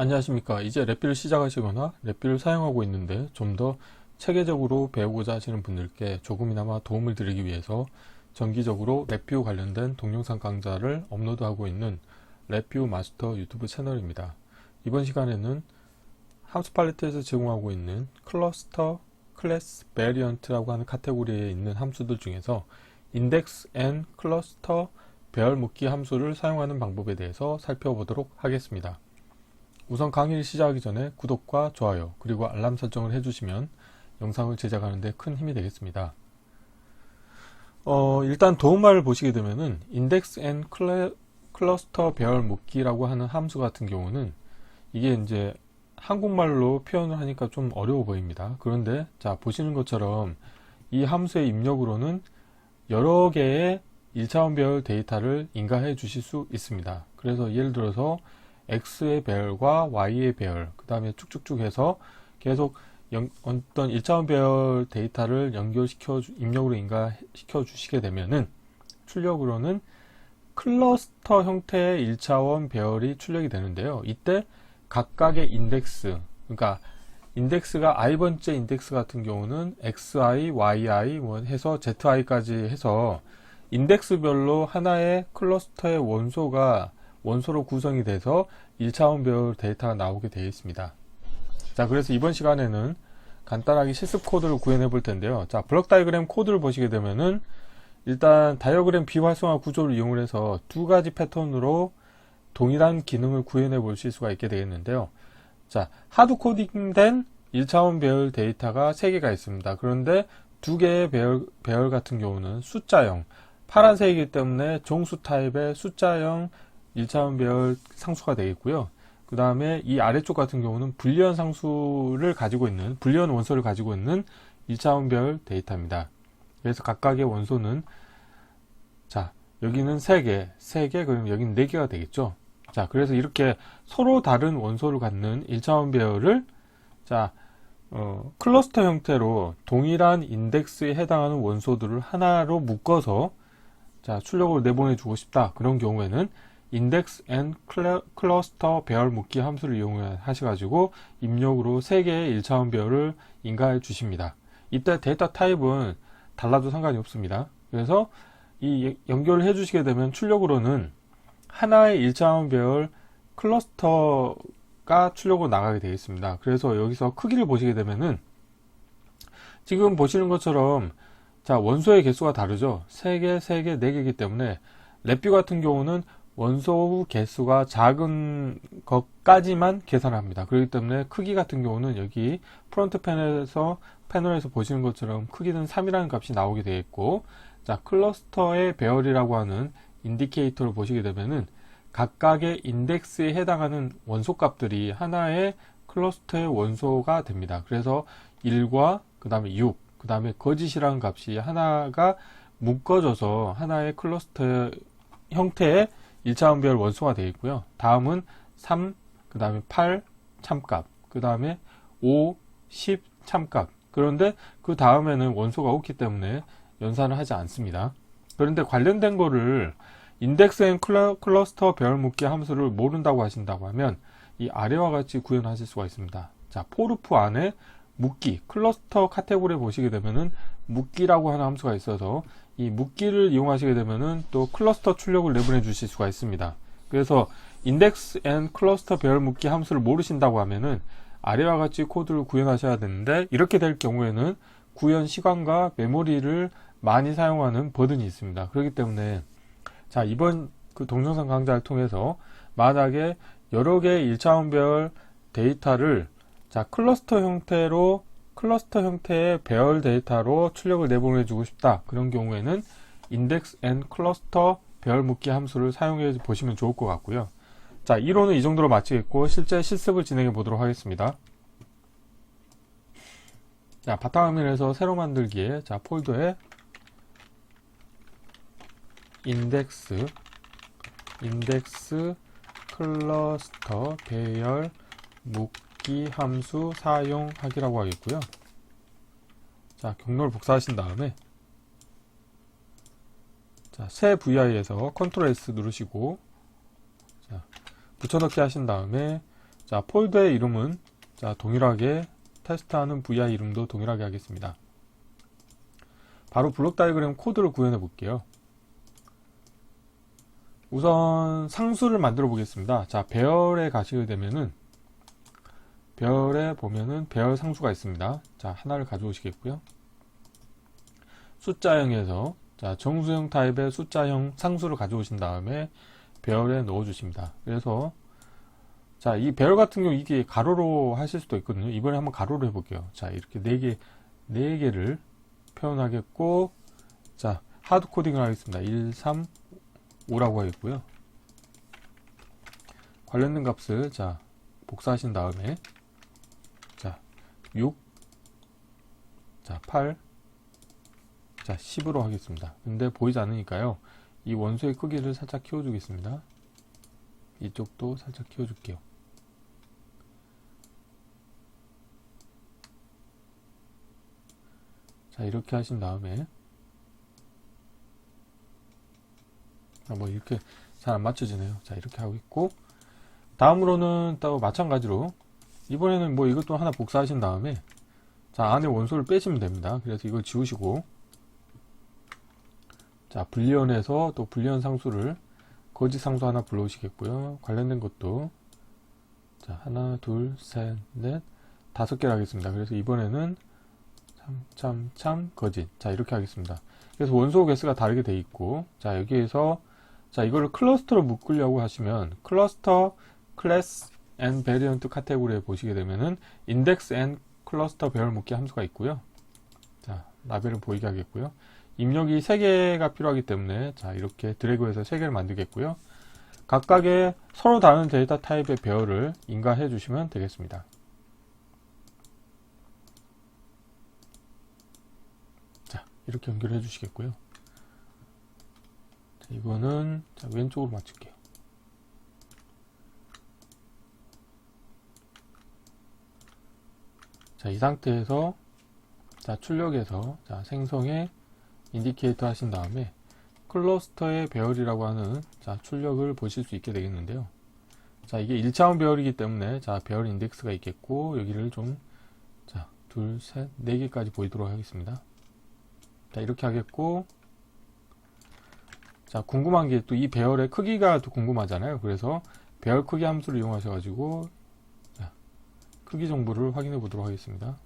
안녕하십니까. 이제 랩비를 시작하시거나 랩비를 사용하고 있는데 좀 더 체계적으로 배우고자 하시는 분들께 조금이나마 도움을 드리기 위해서 정기적으로 랩뷰 관련된 동영상 강좌를 업로드하고 있는 랩뷰 마스터 유튜브 채널입니다. 이번 시간에는 함수 팔레트에서 제공하고 있는 클러스터 클래스 베리언트라고 하는 카테고리에 있는 함수들 중에서 인덱스 앤 클러스터 배열 묶기 함수를 사용하는 방법에 대해서 살펴보도록 하겠습니다. 우선 강의를 시작하기 전에 구독과 좋아요 그리고 알람 설정을 해주시면 영상을 제작하는데 큰 힘이 되겠습니다. 어, 일단 도움말을 보시게 되면은 앤 클래, 클러스터 배열 묶기라고 하는 함수 같은 경우는 이게 이제 한국말로 표현을 하니까 좀 어려워 보입니다. 그런데 자 보시는 것처럼 이 함수의 입력으로는 여러 개의 1차원 배열 데이터를 인가해 주실 수 있습니다. 그래서 예를 들어서 x의 배열과 y의 배열 그 다음에 쭉쭉쭉 해서 계속 연, 어떤 1차원 배열 데이터를 연결시켜 주- 입력으로 인가시켜 주시게 되면은 출력으로는 클러스터 형태의 1차원 배열이 출력이 되는데요. 이때 각각의 인덱스 그러니까 인덱스가 i번째 인덱스 같은 경우는 xi, yi 뭐 해서 zi까지 해서 인덱스별로 하나의 클러스터의 원소가 원소로 구성이 돼서 1차원 배열 데이터가 나오게 되어 있습니다. 자, 그래서 이번 시간에는 간단하게 실습 코드를 구현해 볼 텐데요. 자, 블럭 다이그램 코드를 보시게 되면은 일단 다이어그램 비활성화 구조를 이용을 해서 두 가지 패턴으로 동일한 기능을 구현해 보실 수가 있게 되겠는데요. 자, 하드 코딩된 1차원 배열 데이터가 3개가 있습니다. 그런데 두 개의 배열, 배열 같은 경우는 숫자형, 파란색이기 때문에 종수 타입의 숫자형 1차원 배열 상수가 되겠고요. 그 다음에 이 아래쪽 같은 경우는 불리언 상수를 가지고 있는, 불리언 원소를 가지고 있는 1차원 배열 데이터입니다. 그래서 각각의 원소는, 자, 여기는 3개, 3개, 그럼 여기는 4개가 되겠죠. 자, 그래서 이렇게 서로 다른 원소를 갖는 1차원 배열을, 자, 어, 클러스터 형태로 동일한 인덱스에 해당하는 원소들을 하나로 묶어서 자, 출력으로 내보내 주고 싶다. 그런 경우에는 index and cluster 배열 묶기 함수를 이용하셔가지고 입력으로 3개의 1차원 배열을 인가해 주십니다. 이때 데이터 타입은 달라도 상관이 없습니다. 그래서 이 연결을 해 주시게 되면 출력으로는 하나의 1차원 배열 클러스터가 출력으로 나가게 되겠습니다. 그래서 여기서 크기를 보시게 되면은 지금 보시는 것처럼 자, 원소의 개수가 다르죠. 3개, 3개, 4개이기 때문에 랩뷰 같은 경우는 원소 개수가 작은 것까지만 계산합니다. 그렇기 때문에 크기 같은 경우는 여기 프론트 패널에서 패널에서 보시는 것처럼 크기는 3이라는 값이 나오게 되겠고 자, 클러스터의 배열이라고 하는 인디케이터를 보시게 되면은 각각의 인덱스에 해당하는 원소 값들이 하나의 클러스터의 원소가 됩니다. 그래서 1과 그 다음에 6, 그 다음에 거짓이라는 값이 하나가 묶어져서 하나의 클러스터 형태의 1차원 배열 원소가 되어 있고요. 다음은 3, 그 다음에 8 참값, 그 다음에 5, 10 참값. 그런데 그 다음에는 원소가 없기 때문에 연산을 하지 않습니다. 그런데 관련된 거를 인덱스 앤 클러, 클러스터 배열 묶기 함수를 모른다고 하신다고 하면 이 아래와 같이 구현하실 수가 있습니다. 자, 포르프 안에 묶기, 클러스터 카테고리에 보시게 되면은 묶기라고 하는 함수가 있어서 이 묶기를 이용하시게 되면은 또 클러스터 출력을 내보내 주실 수가 있습니다. 그래서 인덱스 앤 클러스터 배열 묶기 함수를 모르신다고 하면은 아래와 같이 코드를 구현하셔야 되는데 이렇게 될 경우에는 구현 시간과 메모리를 많이 사용하는 버든이 있습니다. 그렇기 때문에 자 이번 그 동영상 강좌를 통해서 만약에 여러 개의 1차원 배열 데이터를 자 클러스터 형태로 클러스터 형태의 배열 데이터로 출력을 내보내 주고 싶다. 그런 경우에는 index and cluster 배열 묶기 함수를 사용해 보시면 좋을 것 같고요. 자 이론은 이 정도로 마치겠고 실제 실습을 진행해 보도록 하겠습니다. 자 바탕화면에서 새로 만들기에 자 폴더에 인덱스 인덱스 클러스터 배열 묶기 함수 사용하기라고 하겠고요. 자, 경로를 복사하신 다음에 자, 새 VI에서 컨트롤 S 누르시고 자, 붙여넣기 하신 다음에 자, 폴더의 이름은 자, 동일하게 테스트하는 vi 이름도 동일하게 하겠습니다. 바로 블록 다이그램 코드를 구현해 볼게요. 우선 상수를 만들어 보겠습니다. 자, 배열에 가시게 되면은 배열에 보면은 배열 상수가 있습니다. 자, 하나를 가져오시겠고요. 숫자형에서 자, 정수형 타입의 숫자형 상수를 가져오신 다음에 배열에 넣어 주십니다. 그래서 자, 이 배열 같은 경우 이게 가로로 하실 수도 있거든요. 이번에 한번 가로로 해 볼게요. 자, 이렇게 네 개, 네 개를 표현하겠고, 자, 하드 코딩을 하겠습니다. 1, 3, 5라고 하겠고요. 관련된 값을, 자, 복사하신 다음에, 자, 6, 자, 8, 자, 10으로 하겠습니다. 근데 보이지 않으니까요. 이 원소의 크기를 살짝 키워주겠습니다. 이쪽도 살짝 키워줄게요. 자, 이렇게 하신 다음에, 아, 뭐, 이렇게 잘 안 맞춰지네요. 자, 이렇게 하고 있고, 다음으로는 또 마찬가지로, 이번에는 뭐 이것도 하나 복사하신 다음에, 자, 안에 원소를 빼시면 됩니다. 그래서 이걸 지우시고, 자, 불리언에서 또 불리언 상수를 거짓 상수 하나 불러오시겠고요. 관련된 것도 자, 하나, 둘, 셋, 넷, 다섯 개를 하겠습니다. 그래서 이번에는 참, 참, 참, 거짓. 자, 이렇게 하겠습니다. 그래서 원소 개수가 다르게 돼 있고, 자, 여기에서, 자, 이거를 클러스터로 묶으려고 하시면, 클러스터, 클래스, 앤 베리언트 카테고리에 보시게 되면은, 인덱스 앤 클러스터 배열 묶기 함수가 있고요. 자, 라벨을 보이게 하겠고요. 입력이 3개가 필요하기 때문에, 자, 이렇게 드래그해서 3개를 만들겠고요. 각각의 서로 다른 데이터 타입의 배열을 인가해 주시면 되겠습니다. 자, 이렇게 연결해 주시겠고요. 자, 이거는 자, 왼쪽으로 맞출게요. 자, 이 상태에서 자, 출력에서 자, 생성에 인디케이터 하신 다음에 클러스터의 배열이라고 하는 자, 출력을 보실 수 있게 되겠는데요. 자, 이게 1차원 배열이기 때문에 자, 배열 인덱스가 있겠고 여기를 좀 자, 둘, 셋, 네 개까지 보이도록 하겠습니다. 자, 이렇게 하겠고 자, 궁금한 게 또 이 배열의 크기가 또 궁금하잖아요. 그래서 배열 크기 함수를 이용하셔 가지고 자, 크기 정보를 확인해 보도록 하겠습니다.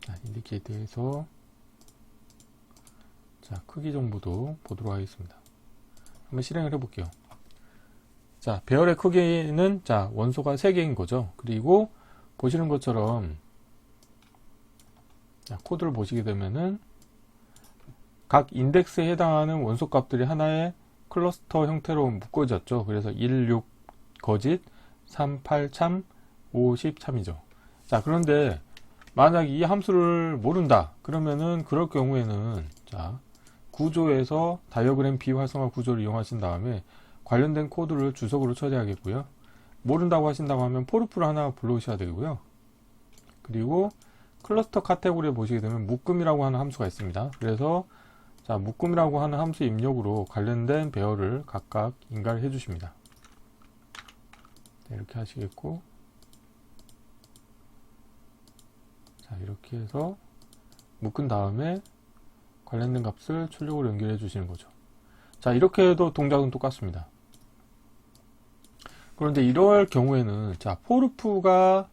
자, 인디케이터에서 자, 크기 정보도 보도록 하겠습니다. 한번 실행을 해볼게요. 자, 배열의 크기는 자, 원소가 3개인 거죠. 그리고 보시는 것처럼 자, 코드를 보시게 되면은 각 인덱스에 해당하는 원소 값들이 하나의 클러스터 형태로 묶어졌죠. 그래서 1, 6 거짓, 3, 8 참, 5, 10 참이죠. 자, 그런데 만약 이 함수를 모른다. 그러면은 그럴 경우에는 자, 구조에서 다이어그램 비활성화 구조를 이용하신 다음에 관련된 코드를 주석으로 처리하겠고요. 모른다고 하신다고 하면 포르프를 하나 불러오셔야 되고요. 그리고 클러스터 카테고리에 보시게 되면 묶음이라고 하는 함수가 있습니다. 그래서 자, 묶음이라고 하는 함수 입력으로 관련된 배열을 각각 인가를 해 주십니다. 네, 이렇게 하시겠고, 자, 이렇게 해서 묶은 다음에 관련된 값을 출력으로 연결해 주시는 거죠. 자, 이렇게 해도 동작은 똑같습니다. 그런데 이럴 경우에는, 자, 포르프가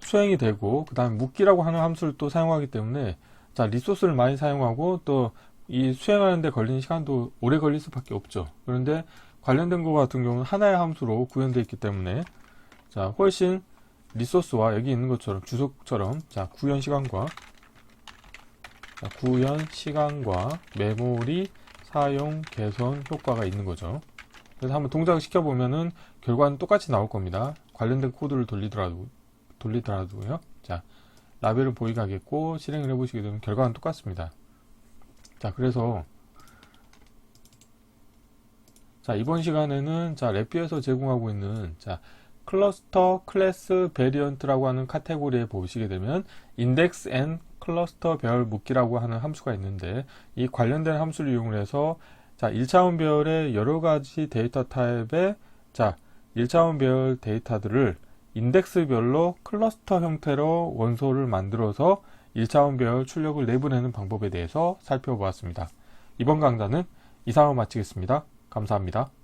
수행이 되고, 그 다음에 묶기라고 하는 함수를 또 사용하기 때문에, 자, 리소스를 많이 사용하고, 또 이 수행하는데 걸리는 시간도 오래 걸릴 수밖에 없죠. 그런데 관련된 것 같은 경우는 하나의 함수로 구현되어 있기 때문에, 자, 훨씬 리소스와 여기 있는 것처럼, 주석처럼, 자, 구현 시간과, 자, 구현 시간과 메모리 사용 개선 효과가 있는 거죠. 그래서 한번 동작을 시켜 보면은 결과는 똑같이 나올 겁니다. 관련된 코드를 돌리더라도, 돌리더라도요. 자, 라벨을 보이게 하겠고, 실행을 해보시게 되면 결과는 똑같습니다. 자, 그래서, 자, 이번 시간에는, 자, 랩비에서 제공하고 있는, 자, 클러스터 클래스 베리언트라고 하는 카테고리에 보시게 되면, 인덱스 앤 클러스터 배열 묶기라고 하는 함수가 있는데, 이 관련된 함수를 이용해서, 자, 1차원 배열의 여러 가지 데이터 타입의, 자, 1차원 배열 데이터들을 인덱스별로 클러스터 형태로 원소를 만들어서 1차원 배열 출력을 내보내는 방법에 대해서 살펴보았습니다. 이번 강좌는 이상으로 마치겠습니다. 감사합니다.